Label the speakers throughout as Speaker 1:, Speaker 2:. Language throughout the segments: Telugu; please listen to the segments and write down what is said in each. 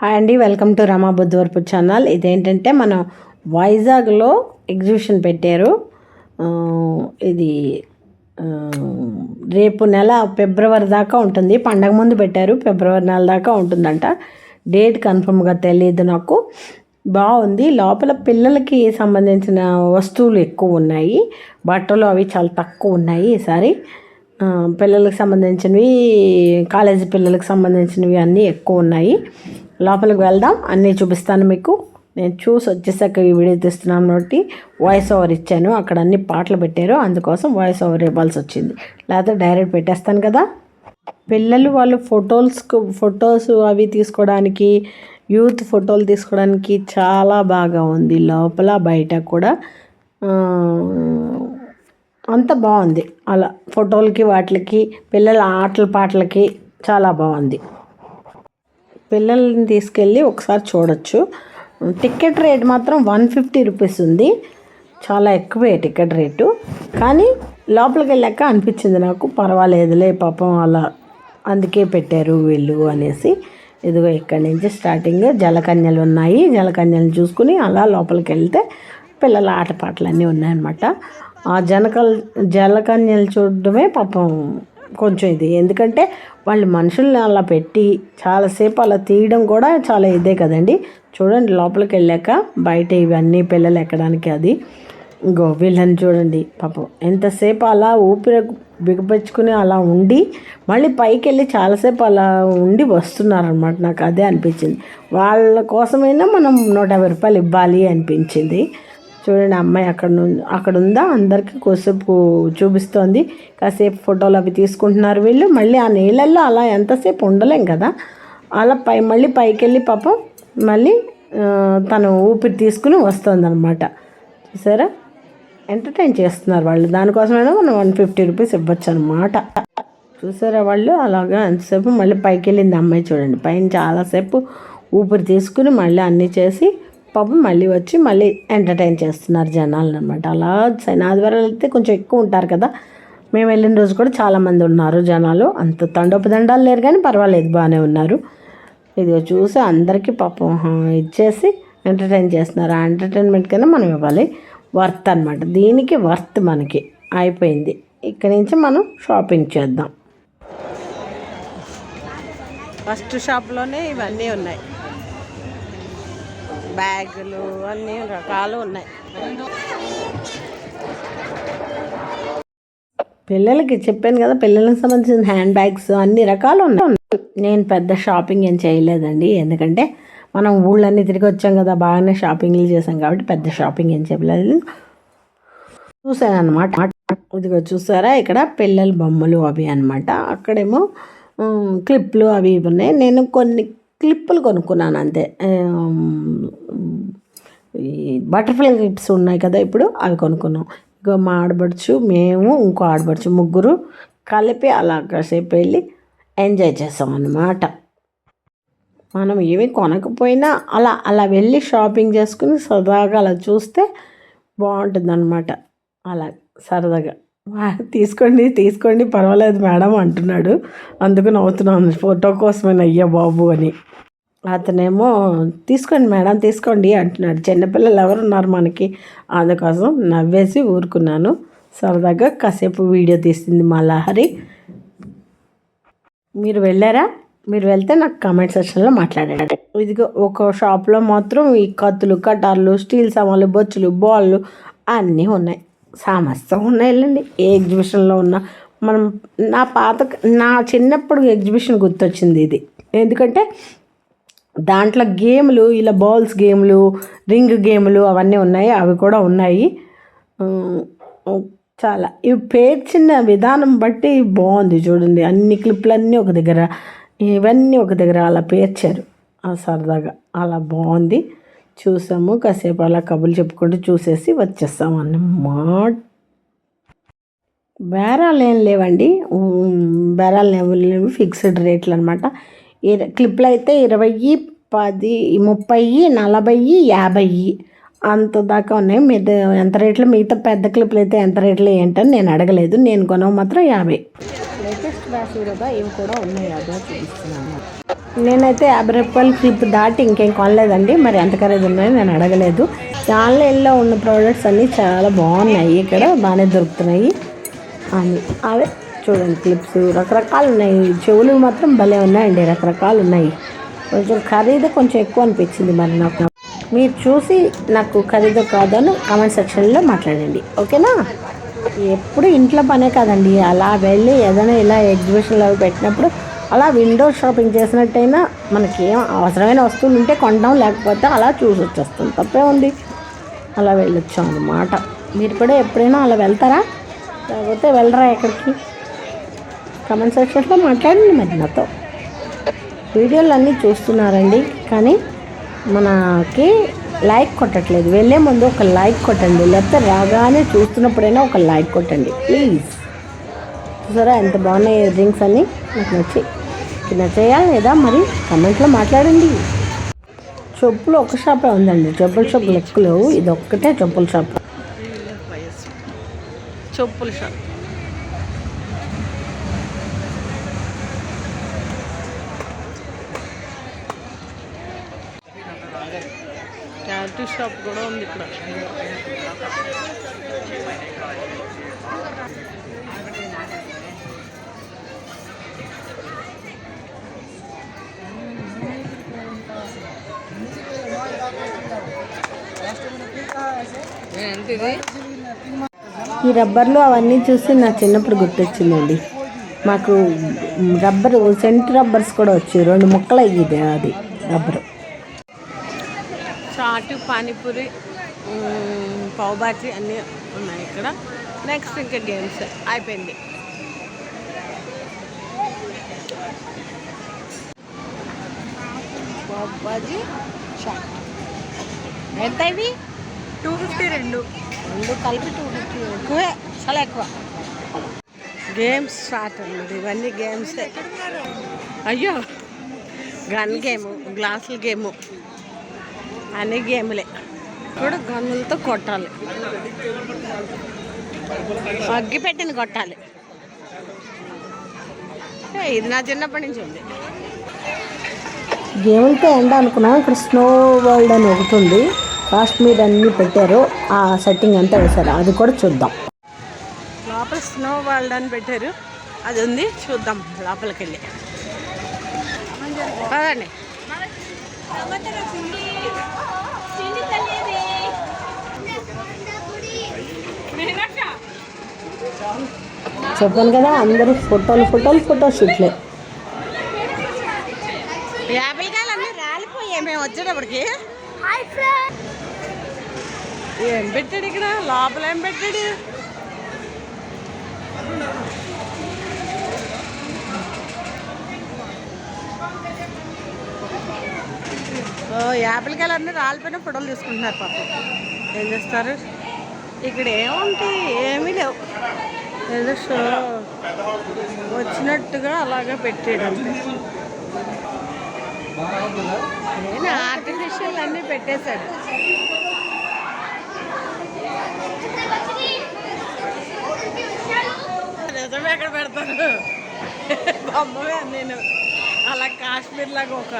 Speaker 1: హాయ్ అండి welcome to Rama Buddhavarapu channel. ఇదేంటంటే మనం వైజాగ్లో ఎగ్జిబిషన్ పెట్టారు. ఇది రేపు నెల ఫిబ్రవరి దాకా ఉంటుంది. పండగ ముందు పెట్టారు ఫిబ్రవరి నెల దాకా ఉంటుందంట. డేట్ కన్ఫర్మ్గా తెలియదు నాకు. బాగుంది. లోపల పిల్లలకి సంబంధించిన వస్తువులు ఎక్కువ ఉన్నాయి. బట్టలు అవి చాలా తక్కువ ఉన్నాయి ఈసారి. పిల్లలకు సంబంధించినవి కాలేజీ పిల్లలకు సంబంధించినవి అన్నీ ఎక్కువ ఉన్నాయి. లోపలికి వెళ్దాం. అన్నీ చూపిస్తాను మీకు. నేను చూసి వచ్చేసాక ఈ వీడియో తీస్తున్నాను కాబట్టి వాయిస్ ఓవర్ ఇచ్చాను. అక్కడ అన్ని పాటలు పెట్టారు. అందుకోసం వాయిస్ ఓవర్ ఇవ్వాల్సి వచ్చింది. లేకపోతే డైరెక్ట్ పెట్టేస్తాను కదా. పిల్లలు వాళ్ళు ఫొటోస్ ఫొటోస్ అవి తీసుకోవడానికి యూత్ ఫోటోలు తీసుకోవడానికి చాలా బాగా ఉంది. లోపల బయట కూడా అంత బాగుంది. అలా ఫోటోలకి వాటికి పిల్లల ఆటల పాటలకి చాలా బాగుంది. పిల్లల్ని తీసుకెళ్ళి ఒకసారి చూడొచ్చు. టికెట్ రేట్ మాత్రం వన్ ఫిఫ్టీ రూపీస్ ఉంది. చాలా ఎక్కువే టికెట్ రేటు. కానీ లోపలికి వెళ్ళాక అనిపించింది నాకు పర్వాలేదులే పాపం అలా అందుకే పెట్టారు వీళ్ళు అనేసి. ఇదిగో ఇక్కడి నుంచి స్టార్టింగ్ జలకన్యలు ఉన్నాయి. జలకన్యలు చూసుకుని అలా లోపలికి వెళ్తే పిల్లల ఆటపాటలు అన్నీ ఉన్నాయన్నమాట. ఆ జనకల్ జలకన్యలు చూడడమే పాపం కొంచెం ఇది. ఎందుకంటే వాళ్ళు మనుషుల్ని అలా పెట్టి చాలాసేపు అలా తీయడం కూడా చాలా ఇదే కదండి. చూడండి లోపలికి వెళ్ళాక బయట ఇవన్నీ పిల్లలు ఎక్కడానికి అది. ఇంకో వీళ్ళని చూడండి. పాపం ఎంతసేపు అలా ఊపిరి బిగపచ్చుకుని అలా ఉండి మళ్ళీ పైకి వెళ్ళి చాలాసేపు అలా ఉండి వస్తున్నారనమాట నాకు అదే అనిపించింది. వాళ్ళ కోసమైనా మనం నూట యాభై రూపాయలు ఇవ్వాలి అనిపించింది. చూడండి అమ్మాయి అక్కడ ను- అక్కడ ఉందా? అందరికీ కొద్దిసేపు చూపిస్తోంది. కాసేపు ఫోటోలు అవి తీసుకుంటున్నారు వీళ్ళు. మళ్ళీ ఆ నీళ్ళల్లో అలా ఎంతసేపు ఉండలేం కదా? అలా పై మళ్ళీ పైకి వెళ్ళి పాపం మళ్ళీ తను ఊపిరి తీసుకుని వస్తుంది అనమాట చూసారా? ఎంటర్టైన్ చేస్తున్నారు వాళ్ళు. దానికోసమైనా మనం వన్ ఫిఫ్టీ రూపీస్ ఇవ్వచ్చు అనమాట చూసారా వాళ్ళు? అలాగా ఎంతసేపు మళ్ళీ పైకి వెళ్ళింది అమ్మాయి చూడండి. పైన చాలాసేపు ఊపిరి తీసుకుని మళ్ళీ అన్నీ చేసి పాపం మళ్ళీ వచ్చి మళ్ళీ ఎంటర్టైన్ చేస్తున్నారు జనాలు అనమాట అలా శనాదివారాలు వెళ్తే కొంచెం ఎక్కువ ఉంటారు కదా. మేము వెళ్ళిన రోజు కూడా చాలామంది ఉన్నారు జనాలు. అంత తండోపదండాలు లేరు కానీ పర్వాలేదు బాగానే ఉన్నారు. ఇది చూసి అందరికీ పాపం ఇచ్చేసి ఎంటర్టైన్ చేస్తున్నారు. ఆ ఎంటర్టైన్మెంట్ కన్నా మనం ఇవ్వాలి. వర్త్ అనమాట దీనికి వర్త్ మనకి. అయిపోయింది. ఇక్కడి నుంచి మనం షాపింగ్ చేద్దాం. ఫస్ట్ షాప్లోనే ఇవన్నీ ఉన్నాయి. బ్యాగులు అన్ని రకాలు ఉన్నాయి. పిల్లలకి చెప్పాను కదా పిల్లలకు సంబంధించిన హ్యాండ్ బ్యాగ్స్ అన్ని రకాలు ఉన్నాయి. నేను పెద్ద షాపింగ్ ఏం చేయలేదండి. ఎందుకంటే మనం ఊళ్ళన్నీ తిరిగి వచ్చాం కదా బాగానే షాపింగ్లు చేసాం కాబట్టి పెద్ద షాపింగ్ ఏం చెప్పలేదు. చూసాను అనమాట ఇదిగో చూసారా ఇక్కడ పిల్లల బొమ్మలు అవి అనమాట అక్కడేమో క్లిప్లు అవి ఇవి ఉన్నాయి. నేను కొన్ని క్లిప్పులు కొనుక్కున్నాను అంతే. ఈ బటర్ఫ్లై క్లిప్స్ ఉన్నాయి కదా ఇప్పుడు అవి కొనుక్కున్నాం. ఇక మా ఆడబడుచు మేము ఇంకో ఆడబడుచు ముగ్గురు కలిపి అలా కాసేపు వెళ్ళి ఎంజాయ్ చేసాం అన్నమాట. మనం ఏమి కొనకపోయినా అలా అలా వెళ్ళి షాపింగ్ చేసుకుని సరదాగా అలా చూస్తే బాగుంటుంది అనమాట అలా సరదాగా. తీసుకోండి తీసుకోండి పర్వాలేదు మేడం అంటున్నాడు. అందుకు నవ్వుతున్నాను ఫోటో కోసమే అయ్యా బాబు అని. అతనేమో తీసుకోండి మేడం తీసుకోండి అంటున్నాడు. చిన్నపిల్లలు ఎవరు ఉన్నారు మనకి? అందుకోసం నవ్వేసి ఊరుకున్నాను. సరదాగా కాసేపు వీడియో తీసింది మా లహరి. మీరు వెళ్ళారా? మీరు వెళ్తే నాకు కామెంట్ సెక్షన్లో మాట్లాడండి. ఇదిగో ఒక షాప్లో మాత్రం ఈ కత్తులు కటార్లు స్టీల్ సామాన్లు బొచ్చులు బాళ్ళు అన్నీ ఉన్నాయి. సమస్తం ఉన్నాయి వెళ్ళండి. ఏ ఎగ్జిబిషన్లో ఉన్నా మనం నా పాత నా చిన్నప్పుడు ఎగ్జిబిషన్ గుర్తొచ్చింది ఇది. ఎందుకంటే దాంట్లో గేమ్లు ఇలా బాల్స్ గేమ్లు రింగ్ గేమ్లు అవన్నీ ఉన్నాయి అవి కూడా ఉన్నాయి. చాలా. ఇవి పేర్చిన విధానం బట్టి బాగుంది చూడండి. అన్ని క్లిప్లన్నీ ఒక దగ్గర ఇవన్నీ ఒక దగ్గర అలా పేర్చారు. ఆ సరదాగా అలా బాగుంది. చూసాము కాసేపు అలా కబులు చెప్పుకుంటూ చూసేసి వచ్చేస్తాం అన్నమాట. బేరాలు ఏం లేవండి. బేరాలు ఏం లేవు ఫిక్స్డ్ రేట్లు అనమాట క్లిప్లు అయితే ఇరవై పది ముప్పై నలభై యాభై అంత దాకా ఉన్నాయి. మీద ఎంత రేట్లు మిగతా పెద్ద క్లిప్లు అయితే ఎంత రేట్లు ఏంటని నేను అడగలేదు. నేను కొనవు మాత్రం యాభై. లేటెస్ట్ కదా ఇవి కూడా ఉన్నాయి. అదే చూపిస్తున్నాను. నేనైతే యాభై రూపాయల క్లిప్ దాటి ఇంకేం కొనలేదండి. మరి ఎంత ఖరీదు ఉన్నాయో నేను అడగలేదు. ఆన్లైన్లో ఉన్న ప్రోడక్ట్స్ అన్నీ చాలా బాగున్నాయి. ఇక్కడ బాగానే దొరుకుతున్నాయి అని. అవే చూడండి క్లిప్స్ రకరకాలు ఉన్నాయి చెవులు మాత్రం భలే ఉన్నాయండి రకరకాలు ఉన్నాయి కొంచెం ఖరీదు కొంచెం ఎక్కువ అనిపించింది మరి నాకు. మీరు చూసి నాకు ఖరీదు కాదని కామెంట్ సెక్షన్లో మాట్లాడండి. ఓకేనా? ఎప్పుడు ఇంట్లో పనే కాదండి. అలా వెళ్ళి ఏదైనా ఇలా ఎగ్జిబిషన్లో అవి పెట్టినప్పుడు అలా విండో షాపింగ్ చేసినట్టయినా మనకి ఏం అవసరమైన వస్తువులు ఉంటే కొంటాం లేకపోతే అలా చూసి వచ్చేస్తాం. తప్పే ఉంది. అలా వెళ్ళొచ్చాం అన్నమాట. మీరు కూడా ఎప్పుడైనా అలా వెళ్తారా? లేకపోతే వెళ్ళరా ఎక్కడికి? కమెంట్ సెక్షన్లో మాట్లాడండి మరి నాతో. వీడియోలు అన్నీ చూస్తున్నారండి. కానీ మనకి లైక్ కొట్టట్లేదు. వెళ్ళే ముందు ఒక లైక్ కొట్టండి. లేకపోతే రాగానే చూస్తున్నప్పుడైనా ఒక లైక్ కొట్టండి. ప్లీజ్ చూసారా? ఎంత బాగున్నాయి ఇయర్ రింగ్స్ అని నాకు నచ్చి నచ్చేయాలి లేదా? మరి కమెంట్లో మాట్లాడండి. చెప్పులు ఒక షాపే ఉందండి. చెప్పుల షాప్ లెక్క లేవు ఇది ఒక్కటే చెప్పుల షాప్
Speaker 2: చెప్పుల షాప్ టీ షాప్ కూడా ఉంది ఇక్కడ.
Speaker 1: ఈ రబ్బర్లు అవన్నీ చూసి నా చిన్నప్పుడు గుర్తొచ్చిందండి. మాకు రబ్బరు సెంట్ రబ్బర్స్ కూడా వచ్చాయి. రెండు ముక్కలు అయ్యేది అది రబ్బరు.
Speaker 2: చాటు పానీపూరి మ్మ్, పావ్ బాజీ అన్నీ ఉన్నాయి ఇక్కడ. నెక్స్ట్ ఇంకా గేమ్స్ అయిపోయింది. పావ్ బాజీ చాట్. ఎంత ఇవి? టూ ఫిఫ్టీ రెండు రెండు కలిపి టూ ఫిఫ్టీ ఎక్కువే చాలా ఎక్కువ. గేమ్స్ స్టార్ట్ అన్నది ఇవన్నీ గేమ్స్ అయ్యో గన్ గేము గ్లాసుల గేము అన్ని గేములే. ఇప్పుడు గన్నులతో కొట్టాలి. అగ్గి పెట్టింది కొట్టాలి. ఇది నా చిన్నప్పటి నుంచి ఉంది.
Speaker 1: గేములతో ఎండ అనుకున్నాం. ఇక్కడ స్నో వరల్డ్ అని ఒకటి ఉంది. కాశ్మీర్ అన్నీ పెట్టారు. ఆ సెట్టింగ్ అంతా వేశారు. అది కూడా చూద్దాం.
Speaker 2: లోపల స్నో వరల్డ్ అని పెట్టారు. అది ఉంది. చూద్దాం లోపలికి వెళ్ళి పదండి.
Speaker 1: చెప్పాను కదా అందరూ ఫోటోలు ఫోటోలు ఫోటో షూట్లే.
Speaker 2: యాభై కాయలు అన్నీ రాలిపోయాయి మేము వచ్చేటప్పటికి. ఏం పెట్టాడు ఇక్కడ? లోపల ఏం పెట్టాడు? ఓ యాపిల్ కాయలు అన్నీ రాలిపోయిన ఫోటోలు తీసుకుంటున్నారు పాపం. ఏం చేస్తారు? ఇక్కడ ఏముంటాయి? ఏమీ లేవు. ఏదో షో వచ్చినట్టుగా అలాగా పెట్టాడు నేను ఆర్టిఫిషియల్ అన్నీ పెట్టేశాడు. నిజమే ఎక్కడ పెడతాను బొమ్మవే నేను అలా కాశ్మీర్ లాగా ఒక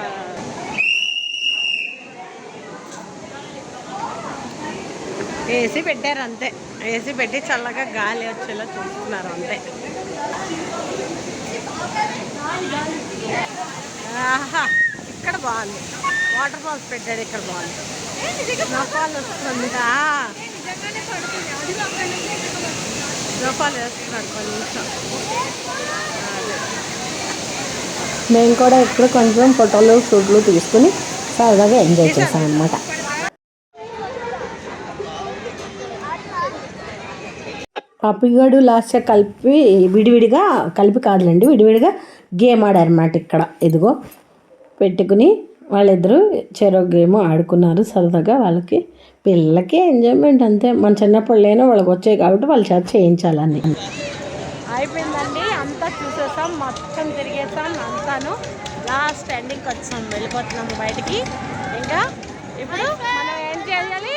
Speaker 2: ఏసీ పెట్టారు అంతే. ఏసీ పెట్టి చల్లగా గాలి వచ్చేలా చూస్తున్నారు అంతే. ఆహా ఇక్కడ బాగుంది. వాటర్ ఫాల్స్ పెట్టాడు ఇక్కడ బాగుంది. స్నోఫాల్ వస్తుంది. స్నోఫాల్ వేస్తున్నాడు కొంచెం.
Speaker 1: మేము కూడా ఇక్కడ కొంచెం ఫోటోలు షూట్లు తీసుకుని సరదాగా ఎంజాయ్ చేసాం అనమాట పప్పిగడు లాస్య కలిపి విడివిడిగా కలిపి కాదులండి విడివిడిగా గేమ్ ఆడారన్నమాట ఇక్కడ. ఇదిగో పెట్టుకుని వాళ్ళిద్దరూ చెరో గేమ్ ఆడుకున్నారు సరదాగా. వాళ్ళకి పిల్లలకి ఎంజాయ్మెంట్ అంతే. మన చిన్నప్పుడు లేనో వాళ్ళకి వచ్చాయి కాబట్టి వాళ్ళ చేత చేయించాలని
Speaker 2: అయిపోయిందండి. అంతా చూసేసాం మొత్తం తిరిగేసాం అంతాను. లాస్ట్ ఎండింగ్కి వచ్చాం. వెళ్ళిపోతున్నాం బయటికి. ఇంకా ఇప్పుడు మనం ఏం చేయాలి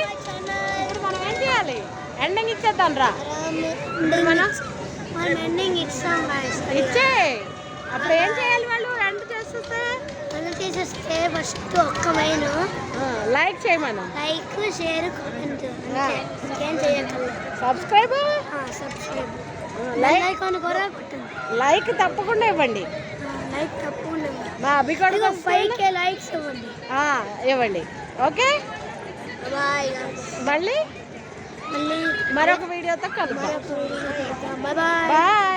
Speaker 2: ఇప్పుడు మనం ఏం చేయాలి ఎండింగ్ ఇచ్చేద్దాం రా. మనం
Speaker 3: ఎండింగ్ guys.
Speaker 2: ఇచ్చే. అప్పుడు ఏం చేయాలి వాళ్ళు? ఎండ్ చేస్తే
Speaker 3: చేసేస్తే? ఫస్ట్ ఒక్క మైన్
Speaker 2: లైక్ చేయమను.
Speaker 3: లైక్ షేర్ కామెంట్ ఇంకేం చేయగలరు
Speaker 2: సబ్స్క్రైబ్?
Speaker 3: Subscribe
Speaker 2: like.
Speaker 3: అని కూడా కొట్టండి
Speaker 2: లైక్ తప్పకుండా ఇవ్వండి.
Speaker 3: లైక్ తప్పకుండా
Speaker 2: మా అభికోడు
Speaker 3: ఫైవ్ కే లైక్స్ ఇవ్వండి.
Speaker 2: ఇవ్వండి. ఓకే?
Speaker 3: బాయ్
Speaker 2: మళ్ళీ?
Speaker 3: మళ్ళీ
Speaker 2: మరొక వీడియోతో కలుద్దాం. బాయ్.